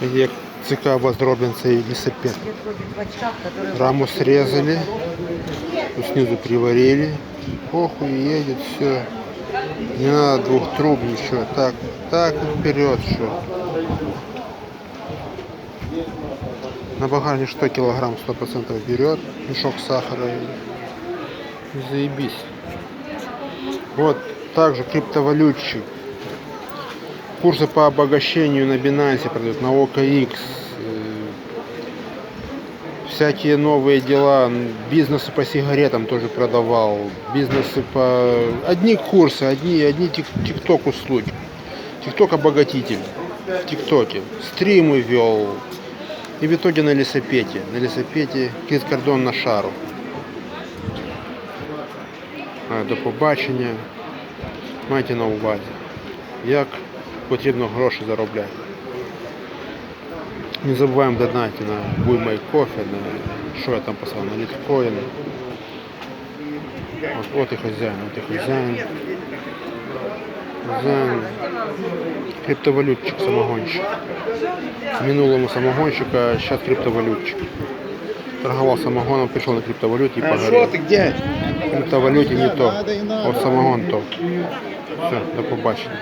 Як цікаво зроблений цей лісопед. в очках, которые... Раму срезали, снизу приварили. Едет, все. Не надо двух труб, ничего. Так, так вперед, что. На багажник что килограмм 100% берет, мешок сахара заебись. Вот также криптовалютчик. Курсы по обогащению на Binance продают, на OKX. э, Всякие новые дела, бизнесы по сигаретам тоже продавал, бизнесы по... Одни курсы, одни, одни тик- тикток услуги. Тикток обогатитель в тиктоке. Стримы вел. И в итоге на лесопете. На лесопете Кріс Кордон на шару. А, До побачення. Майте на увазі, як потрібно гроші заробляти. Не забуваємо донати на Буймай кофе, на що я там писав, на літкоін. От, от і хазяїн, от і хазяїн. Хазяїн. Криптовалютчик, самогонщик. В минулому самогонщик, а сейчас криптовалютчик. Торговал самогоном, пришел на криптовалюте и А погорел. что ты где? В криптовалюте не то. Вот самогон то. Все, до побачення.